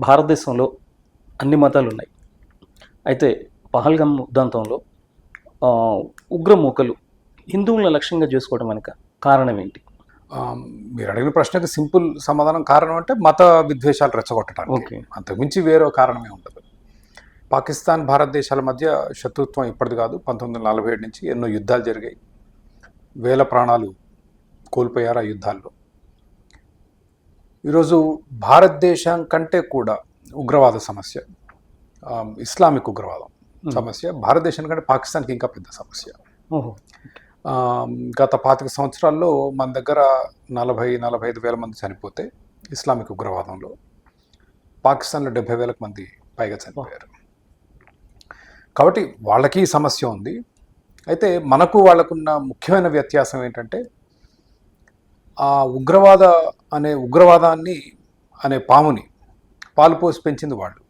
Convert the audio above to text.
భారతదేశంలో అన్ని మతాలు ఉన్నాయి అయితే పహల్గం ఉద్దంతంలో ఉగ్రమూకలు హిందువులను లక్ష్యంగా చేసుకోవడం వెనుక కారణం ఏంటి? మీరు అడిగిన ప్రశ్నకి సింపుల్ సమాధానం కారణం అంటే మత విద్వేషాలు రెచ్చగొట్టడానికి ఓకే. అంతకుమించి వేరే కారణమే ఉండదు పాకిస్తాన్ భారతదేశాల మధ్య శత్రుత్వం ఇప్పటిది కాదు. పంతొమ్మిది వందల నలభై ఏడు నుంచి ఎన్నో యుద్ధాలు జరిగాయి. వేల ప్రాణాలు కోల్పోయారు ఆ యుద్ధాల్లో. ఈరోజు భారతదేశం కంటే కూడా ఉగ్రవాద సమస్య ఇస్లామిక్ ఉగ్రవాదం సమస్య భారతదేశం కంటే పాకిస్తాన్కి ఇంకా పెద్ద సమస్య. గత పాతిక సంవత్సరాల్లో మన దగ్గర నలభై నలభై ఐదు వేల మంది చనిపోతే ఇస్లామిక్ ఉగ్రవాదంలో పాకిస్తాన్లో డెబ్బై వేలకు మంది పైగా చనిపోయారు. కాబట్టి వాళ్ళకి ఈ సమస్య ఉంది. అయితే మనకు వాళ్ళకున్న ముఖ్యమైన వ్యత్యాసం ఏంటంటే ఆ ఉగ్రవాద అనే ఉగ్రవాదాన్ని అనే పాముని పాలు పోసి పెంచింది వాళ్ళు.